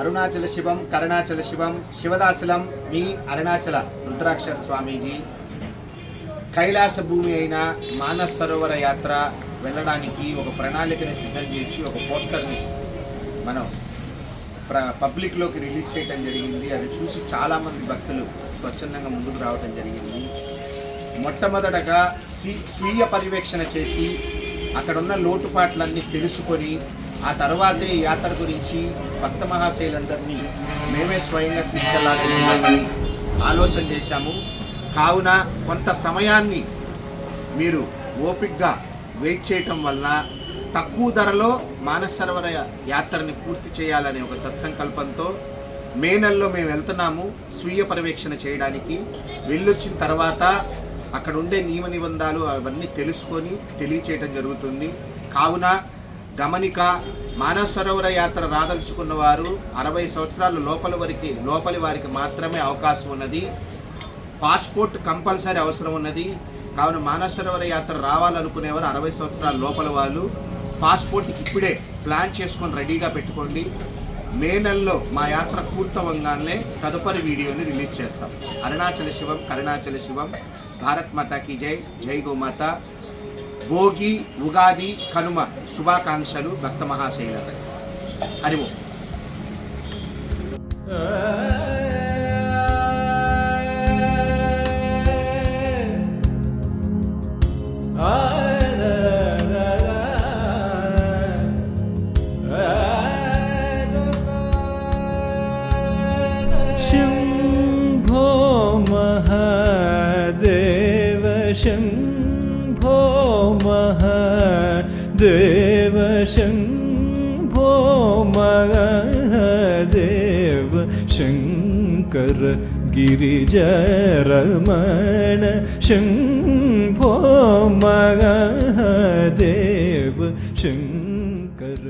అరుణాచల శివం కరుణాచల శివం శివదాసులం మీ అరుణాచల రుద్రాక్ష స్వామీజీ కైలాస భూమి అయిన మానస్ సరోవర యాత్ర వెళ్ళడానికి ఒక ప్రణాళికని సిద్ధం చేసి ఒక పోస్టర్ని మనం ప్ర పబ్లిక్లోకి రిలీజ్ చేయడం జరిగింది. అది చూసి చాలామంది భక్తులు స్వచ్ఛందంగా ముందుకు రావడం జరిగింది. మొట్టమొదటగా స్వీ స్వీయ పర్యవేక్షణ చేసి అక్కడున్న లోటుపాట్లన్నీ తెలుసుకొని ఆ తర్వాతే ఈ యాత్ర గురించి భక్త మహాశైలందరినీ మేమే స్వయంగా తీసుకెళ్ళాలని ఆలోచన చేశాము. కావున కొంత సమయాన్ని మీరు ఓపిక్గా వెయిట్ చేయటం వల్ల తక్కువ ధరలో మానసరవర యాత్రని పూర్తి చేయాలనే ఒక సత్సంకల్పంతో మే నెలలో మేము వెళ్తున్నాము స్వీయ పర్యవేక్షణ చేయడానికి. వెళ్ళొచ్చిన తర్వాత అక్కడ ఉండే నియమ నిబంధనలు అవన్నీ తెలుసుకొని తెలియచేయటం జరుగుతుంది. కావున గమనిక మానవ సరోవర యాత్ర రాదలుచుకున్న వారు అరవై సంవత్సరాల లోపల వరకు లోపలి వారికి మాత్రమే అవకాశం ఉన్నది. పాస్పోర్ట్ కంపల్సరీ అవసరం ఉన్నది. కావున మానవ సరోవర యాత్ర రావాలనుకునేవారు అరవై సంవత్సరాల లోపల వాళ్ళు పాస్పోర్ట్ ఇప్పుడే ప్లాన్ చేసుకొని రెడీగా పెట్టుకోండి. మే నెలలో మా యాత్ర పూర్తవంగానే తదుపరి వీడియోని రిలీజ్ చేస్తాం. అరుణాచల శివం కరుణాచల శివం. భారత్ మాతాకి జై. జై గోమాత. భోగి ఉగాది కనుమ శుభాకాంక్షలు భక్త మహాశైలత హరి ఓం शम्भो महादेव शम्भो महादेव शम्भो महादेव शङ्कर गिरिजरमण शम्भो महादेव शङ्कर